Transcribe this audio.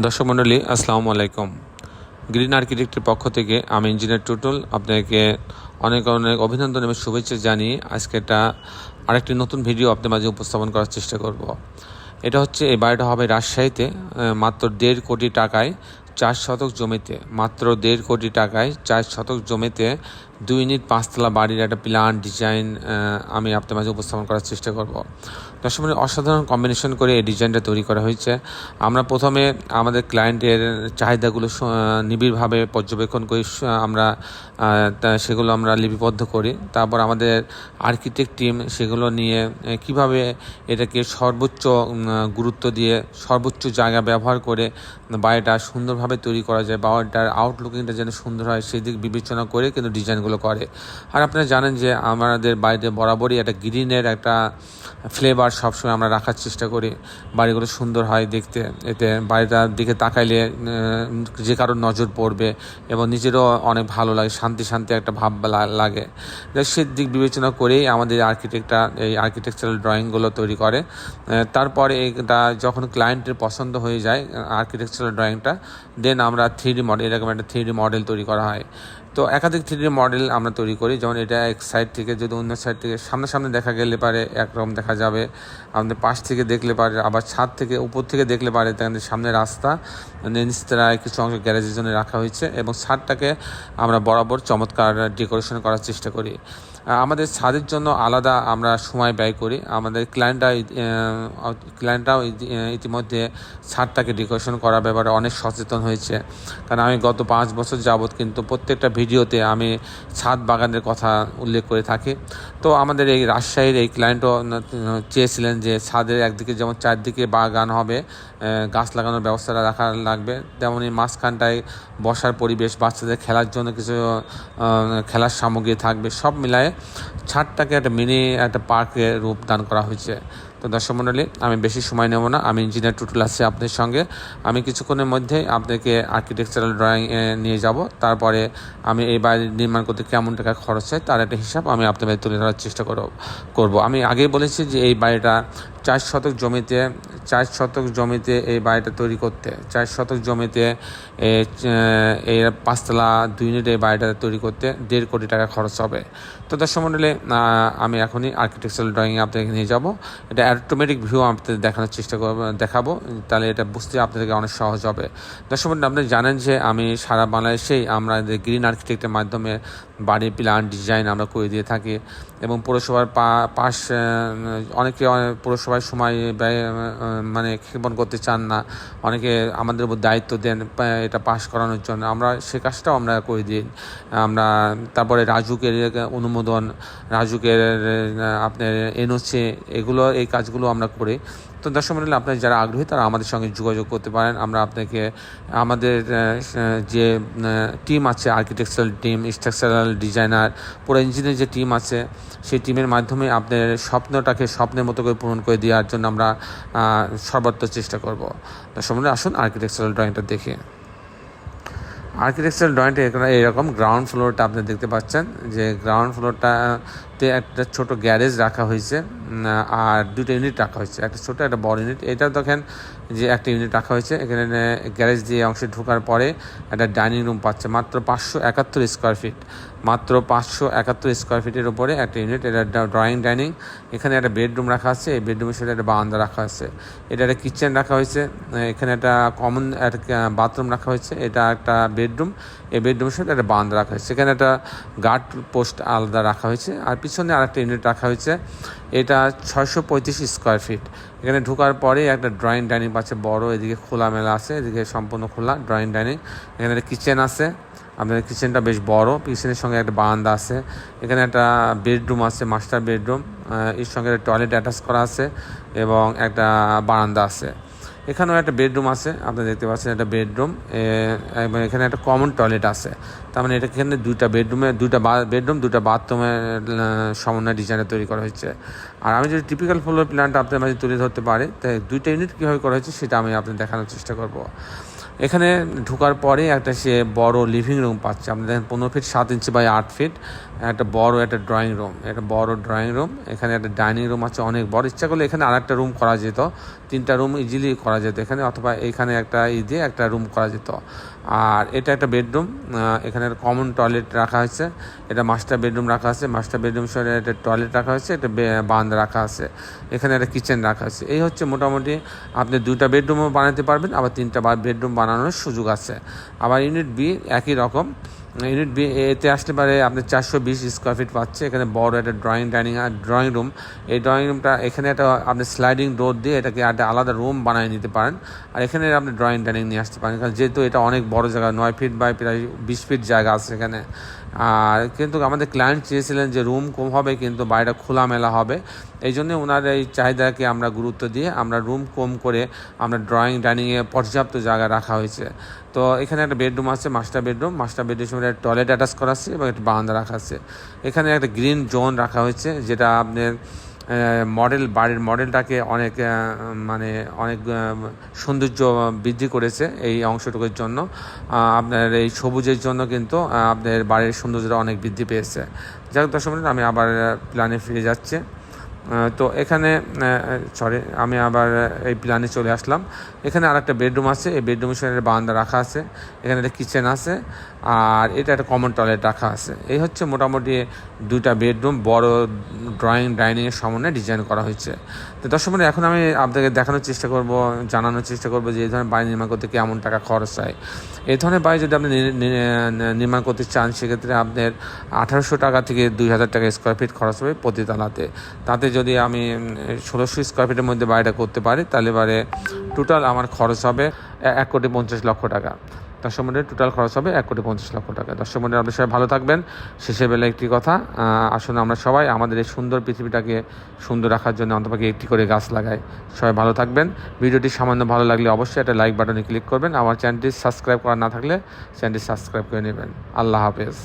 দর্শক মণ্ডলী, আসসালামু আলাইকুম। গ্রিন আর্কিটেক্টের পক্ষ থেকে আমি ইঞ্জিনিয়ার টুটুল, আপনাকে অনেক অনেক অভিনন্দন এবং শুভেচ্ছা জানিয়ে আজকে একটা আরেকটি নতুন ভিডিও আপনার মাঝে উপস্থাপন করার চেষ্টা করব। এটা হচ্ছে, এই বাড়িটা হবে রাজশাহীতে মাত্র দেড় কোটি টাকায় চার শতক জমিতে, মাত্র দেড় কোটি টাকায় চার শতক জমিতে দুই ইউনিট পাঁচতলা বাড়ির একটা প্ল্যান ডিজাইন আমি আপনার মাঝে উপস্থাপন করার চেষ্টা করব। মণ্ডলী, অসাধারণ কম্বিনেশন করে এই ডিজাইনটা তৈরি করা হয়েছে। আমরা প্রথমে আমাদের ক্লায়েন্টের চাহিদাগুলো নিবিড়ভাবে পর্যবেক্ষণ করি আমরা সেগুলো আমরা লিপিবদ্ধ করি। তারপর আমাদের আর্কিটেক্ট টিম সেগুলো নিয়ে কীভাবে এটাকে সর্বোচ্চ গুরুত্ব দিয়ে সর্বোচ্চ জায়গা ব্যবহার করে বাড়িটা সুন্দরভাবে তৈরি করা যায় বাড়িটার আউটলুকিংটা যেন সুন্দর হয় সেই দিক বিবেচনা করে কিন্তু ডিজাইনগুলো করে। আর আপনারা জানেন যে আমাদের বাড়িতে বরাবরই একটা গ্রিনের একটা ফ্লেভার সবসময় আমরা রাখার চেষ্টা করি। বাড়িগুলো সুন্দর হয় দেখতে। এতে বাড়িটার দিকে তাকাইলে যে কারোর নজর পড়বে এবং নিজেরও অনেক ভালো লাগে, শান্তি শান্তি একটা ভাব লাগে। সে দিক বিবেচনা করেই আমাদের আর্কিটেক্টটা এই আর্কিটেকচারাল ড্রয়িংগুলো তৈরি করে। তারপরে এটা যখন ক্লায়েন্টের পছন্দ হয়ে যায় আর্কিটেকচারাল ড্রয়িংটা দেন আমরা থ্রি ডি মডেল এরকম একটা থ্রি ডি মডেল তৈরি করা হয়। তো একাধিক থ্রি মডেল আমরা তৈরি করি। যেমন এটা এক সাইড থেকে যদি অন্য সাইড থেকে সামনে সামনে দেখা গেলে পারে, একরকম দেখা যাবে। আমাদের পাশ থেকে দেখলে পারে, আবার ছাদ থেকে উপর থেকে দেখলে পারে তাদের সামনে রাস্তা নিচতলায় কিছু অংশ গ্যারেজের জন্য রাখা হয়েছে এবং ছাদটাকে আমরা বরাবর চমৎকার ডেকোরেশন করার চেষ্টা করি। আমাদের ছাদের জন্য আলাদা আমরা সময় ব্যয় করি। আমাদের ক্লায়েন্টরা ক্লায়েন্টরাও ইতিমধ্যে ছাদটাকে ডেকোরেশন করার ব্যাপারে অনেক সচেতন হয়েছে। কারণ আমি গত পাঁচ বছর যাবৎ কিন্তু প্রত্যেকটা ভিডিওতে আমি ছাদ বাগানের কথা উল্লেখ করে থাকি। তো আমাদের এই রাজশাহীর এই ক্লায়েন্টও চেয়েছিলেন যে ছাদের একদিকে যেমন চারদিকে বাগান হবে গাছ লাগানোর ব্যবস্থাটা রাখা লাগবে তেমনই মাঝখানটায় বসার পরিবেশ, বাচ্চাদের খেলার জন্য কিছু খেলার সামগ্রী থাকবে, সব মিলায়ে ছাদটাকে একটা মিনি একটা পার্কে রূপ দান করা হয়েছে। তো দর্শক মণ্ডলী আমি বেশি সময় নেব না। আমি ইঞ্জিনিয়ার টুটুল আছি আপনাদের সঙ্গে। আমি কিছুক্ষণের মধ্যে আপনাকে আর্কিটেকচারাল ড্রয়িং নিয়ে যাব। তারপরে আমি এই বাড়ি নির্মাণ করতে কেমন টাকা খরচ হয় তার একটা হিসাব আমি আপনাদের তুলে ধরার চেষ্টা করব করব। আমি আগেই বলেছি যে এই বাড়িটা চার শতক জমিতে, চার শতক জমিতে এই বাড়িটা তৈরি করতে, চার শতক জমিতে এই পাঁচতলা দুই ইউনিট এই বাড়িটা তৈরি করতে দেড় কোটি টাকা খরচ হবে। তো দর্শক মণ্ডলী আমি এখনই আর্কিটেকচারাল ড্রয়িং আপনাকে নিয়ে যাব। এটা অ্যাটোমেটিক ভিউ আপনাদের দেখানোর চেষ্টা করব, দেখাবো। তাহলে এটা বুঝতে আপনাদেরকে অনেক সহজ হবে। দর্শক, আপনি জানেন যে আমি সারা বাংলাদেশেই আমরা গ্রিন আর্কিটেক্টের মাধ্যমে বাড়ির প্ল্যান, ডিজাইন আমরা করে দিয়ে থাকি এবং পৌরসভার পাশ অনেকে পৌরসভায় সময় ব্যয় মানে ক্ষেপণ করতে চান না। অনেকে আমাদের উপর দায়িত্ব দেন এটা পাশ করানোর জন্য। আমরা সে কাজটাও আমরা করে দিই। আমরা তারপরে রাজুকের অনুমোদন, রাজুকের আপনার এনওসি, এগুলো এই কাজগুলো আমরা করি। তো দর্শক মন্ডলী আপনার যারা আগ্রহী তারা আমাদের সঙ্গে যোগাযোগ করতে পারেন। আমরা আপনাকে আমাদের যে টিম আছে আর্কিটেকচারাল টিম স্ট্রাকচারাল ডিজাইনার পুরো ইঞ্জিনিয়ার যে টিম আছে সেই টিমের মাধ্যমে আপনার স্বপ্নটাকে স্বপ্নের মতো করে পূরণ করে দেওয়ার জন্য আমরা আহ, সর্বাত্মক চেষ্টা করব। দর্শক মন্ডলী আসুন আর্কিটেকচারাল ড্রয়িংটা দেখে। আর্কিটেকচারাল ড্রয়িংটা এরকম গ্রাউন্ড ফ্লোরটা আপনি দেখতে পাচ্ছেন যে গ্রাউন্ড ফ্লোরটাতে একটা ছোট গ্যারেজ রাখা হয়েছে আর দুটো ইউনিট রাখা হয়েছে। একটা ছোট, একটা বড় ইউনিট এটা দেখেন যে একটা ইউনিট রাখা হয়েছে। এখানে গ্যারেজ দিয়ে অংশে ঢোকার পরে একটা ডাইনিং রুম পাচ্ছে। মাত্র পাঁচশো একাত্তর স্কোয়ার ফিট মাত্র পাঁচশো একাত্তর স্কোয়ার ফিটের উপরে একটা ইউনিট এটা ড্রয়িং ডাইনিং এখানে একটা বেডরুম রাখা আছে। এই বেডরুমের সাথে একটা বারান্দা রাখা আছে। এটা একটা কিচেন রাখা হয়েছে। এখানে একটা কমন একটা বাথরুম রাখা হয়েছে। এটা একটা বেডরুম এই বেডরুমের সাথে একটা বারান্দা রাখা হয়েছে। এখানে একটা গার্ড পোস্ট আলাদা রাখা হয়েছে। আর পিছনে আরেকটা ইউনিট রাখা হয়েছে। এটা ছয়শো পঁয়ত্রিশ স্কোয়ার ফিট এখানে ঢোকার পরে একটা ড্রয়িং ডাইনিং পাচ্ছে, বড়, এদিকে খোলামেলা আছে, এদিকে সম্পূর্ণ খোলা ড্রয়িং ডাইনিং এখানে একটা কিচেন আছে আপনাদের কিচেনটা বেশ বড় কিচেনের সঙ্গে একটা বারান্দা আছে। এখানে একটা বেডরুম আছে মাস্টার বেডরুম এর সঙ্গে টয়লেট অ্যাটাচ করা আছে এবং একটা বারান্দা আছে। এখানেও একটা বেডরুম আছে, আপনি দেখতে পাচ্ছেন একটা বেডরুম এখানে একটা কমন টয়লেট আছে। তার মানে এটা এখানে দুইটা বেডরুমে, দুইটা বেডরুম দুটা বাথরুমের সমন্বয় ডিজাইনে তৈরি করা হয়েছে। আর আমি যদি টিপিক্যাল ফ্লোর প্ল্যানটা আপনার মাঝে তুলে ধরতে পারি, তাই দুইটা ইউনিট কীভাবে করা হয়েছে সেটা আমি আপনার দেখানোর চেষ্টা করব। এখানে ঢোকার পরে একটা সে বড় লিভিং রুম পাচ্ছে। আপনি দেখেন পনেরো ফিট সাত ইঞ্চি বাই আট ফিট একটা বড়, একটা ড্রয়িং রুম একটা বড় ড্রয়িং রুম এখানে একটা ডাইনিং রুম আছে অনেক বড়। ইচ্ছা করলে এখানে আর একটা রুম করা যেত। তিনটা রুম ইজিলি করা যেত এখানে, অথবা এখানে একটা ই দিয়ে একটা রুম করা যেত। আর এটা একটা বেডরুম এখানে কমন টয়লেট রাখা হয়েছে। এটা মাস্টার বেডরুম রাখা আছে মাস্টার বেডরুম সহ একটা টয়লেট রাখা হয়েছে। একটা বে- বান্ধ রাখা আছে। এখানে একটা কিচেন রাখা আছে। এই হচ্ছে মোটামুটি আপনি দুইটা বেডরুমও বানাতে পারবেন, আবার তিনটা বেডরুম বানানোর সুযোগ আছে। আবার ইউনিট বি একই রকম। ইউনিট বি এতে আসতে পারে আপনি চারশো বিশ স্কোয়ার ফিট পাচ্ছে। এখানে বড় একটা ড্রয়িং ডাইনিং আর ড্রয়িং রুম এই ড্রয়িং রুমটা এখানে একটা আপনি স্লাইডিং ডোর দিয়ে এটাকে একটা আলাদা রুম বানিয়ে নিতে পারেন। আর এখানে আপনি ড্রয়িং ডাইনিং নিয়ে আসতে পারেন। কারণ যেহেতু এটা অনেক বড় জায়গা, নয় ফিট বাই প্রায় বিশ ফিট জায়গা আছে এখানে। আর কিন্তু আমাদের ক্লায়েন্ট চেয়েছিলেন যে রুম কম হবে, কিন্তু বাইরে খোলামেলা হবে। এই জন্যে ওনার এই চাহিদাকে আমরা গুরুত্ব দিয়ে আমরা রুম কম করে আমরা ড্রয়িং ডাইনিংয়ে পর্যাপ্ত জায়গা রাখা হয়েছে। তো এখানে একটা বেডরুম আছে মাস্টার বেডরুম মাস্টার বেডরুমের একটা টয়লেট অ্যাটাচ করা আছে এবং একটা বারান্দা রাখা আছে। এখানে একটা গ্রিন জোন রাখা হয়েছে যেটা আপনার মডেল বাড়ির মডেলটাকে অনেক মানে অনেক সৌন্দর্য বৃদ্ধি করেছে এই অংশটুকুর জন্য। আপনার এই সবুজের জন্য কিন্তু আপনার বাড়ির সৌন্দর্যটা অনেক বৃদ্ধি পেয়েছে। যাক দর্শক বন্ধু, আমি আবার প্ল্যানে ফিরে যাচ্ছে। তো এখানে সরি আমি আবার এই প্ল্যানে চলে আসলাম। এখানে আর একটা বেডরুম আছে, এই বেডরুমের সঙ্গে বারান্দা রাখা আছে, এখানে একটা কিচেন আছে, আর এটা একটা কমন টয়লেট রাখা আছে। এই হচ্ছে মোটামুটি দুইটা বেডরুম, বড় ড্রয়িং ডাইনিংয়ের সমন্বয়ে ডিজাইন করা হয়েছে। তো দর্শক এখন আমি আপনাকে দেখানোর চেষ্টা করব, জানানোর চেষ্টা করব যে এই ধরনের বাড়ি নির্মাণ করতে কেমন টাকা খরচ হয়। এই ধরনের বাড়ি যদি আপনি নির্মাণ করতে চান, সেক্ষেত্রে আপনার আঠারোশো টাকা থেকে দুই হাজার টাকা স্কোয়ার ফিট খরচ হবে প্রতি তলাতে। তাতে যদি আমি ষোলোশো স্কোয়ার ফিটের মধ্যে বাড়িটা করতে পারি, তাহলে এবারে টোটাল আমার খরচ হবে এক কোটি পঞ্চাশ লক্ষ টাকা। দর্শক মন্ডলের টোটাল খরচ হবে এক কোটি পঞ্চাশ লক্ষ টাকা। দর্শক মন্ডল আপনি সবাই ভালো থাকবেন। শেষে বেলা একটি কথা আসলে আমরা সবাই আমাদের এই সুন্দর পৃথিবীটাকে সুন্দর রাখার জন্য অন্তপাকে একটি করে গাছ লাগাই। সবাই ভালো থাকবেন। ভিডিওটি সামান্য ভালো লাগলে অবশ্যই একটা লাইক বাটনে ক্লিক করবেন। আমার চ্যানেলটি সাবস্ক্রাইব করা না থাকলে চ্যানেলটি সাবস্ক্রাইব করে নেবেন। আল্লাহ হাফেজ।